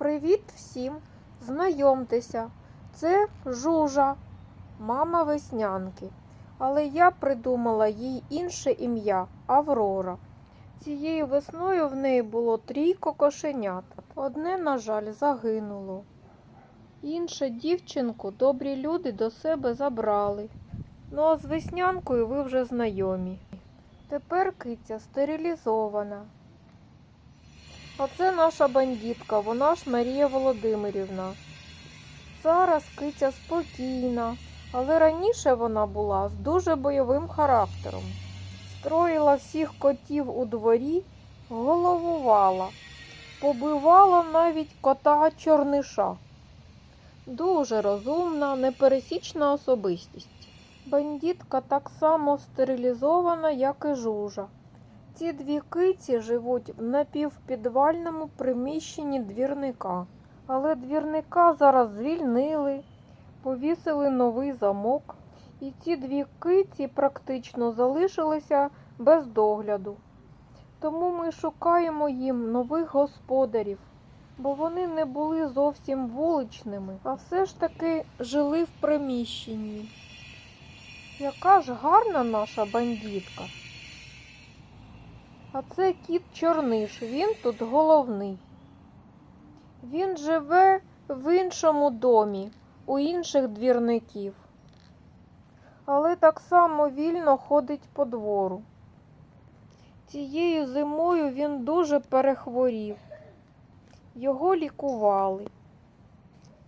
Привіт всім! Знайомтеся, це Жужа, мама веснянки. Але я придумала їй інше ім'я Аврора. Цією весною в неї було трійко кошенят. Одне, на жаль, загинуло. Інше дівчинку добрі люди до себе забрали. Ну а з веснянкою ви вже знайомі. Тепер киця стерилізована. А це наша бандитка, вона ж Марія Володимирівна. Зараз киця спокійна, але раніше вона була з дуже бойовим характером. Строїла всіх котів у дворі, головувала, побивала навіть кота чорниша. Дуже розумна, непересічна особистість. Бандитка так само стерилізована, як і жужа. Ці дві киці живуть в напівпідвальному приміщенні двірника. Але двірника зараз звільнили, повісили новий замок, і ці дві киці практично залишилися без догляду. Тому ми шукаємо їм нових господарів, бо вони не були зовсім вуличними, а все ж таки жили в приміщенні. Яка ж гарна наша бандитка. А це кіт Чорниш, він тут головний. Він живе в іншому домі, у інших двірників. Але так само вільно ходить по двору. Цією зимою він дуже перехворів. Його лікували.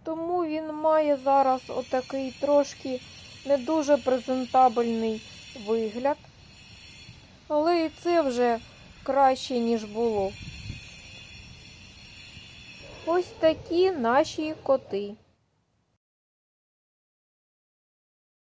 Тому він має зараз отакий трошки не дуже презентабельний вигляд. Але і це вже краще, ніж було. Ось такі наші коти.